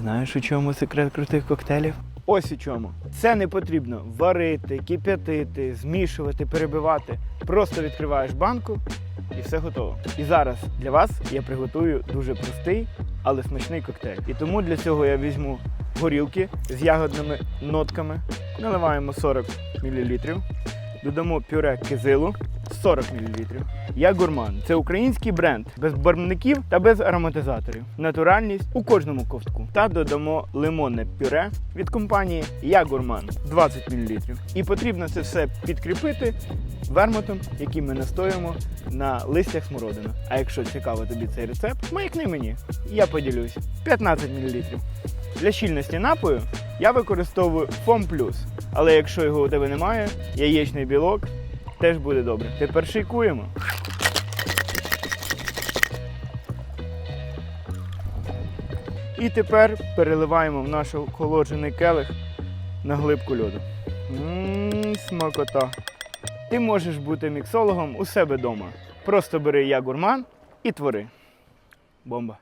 Знаєш, у чому секрет крутих коктейлів? Ось у чому. Це не потрібно варити, кип'ятити, змішувати, перебивати. Просто відкриваєш банку і все готово. І зараз для вас я приготую дуже простий, але смачний коктейль. І тому для цього я візьму горілки з ягодними нотками, наливаємо 40 мл, додамо пюре кизилу 40 мл. Я гурман. Це український бренд без барвників та без ароматизаторів. Натуральність у кожному ковтку. Та додамо лимонне пюре від компанії Я гурман 20 мл. І потрібно це все підкріпити вермутом, який ми настоїмо на листях смородини. А якщо цікаво тобі цей рецепт, маякни мені. Я поділюсь. 15 мл. Для щільності напою я використовую Фом Плюс. Але якщо його у тебе немає, яєчний білок теж буде добре. Тепер шейкуємо. І тепер переливаємо в наш охолоджений келих на глибку льоду. Ммм, смакота. Ти можеш бути міксологом у себе вдома. Просто бери я гурман і твори. Бомба.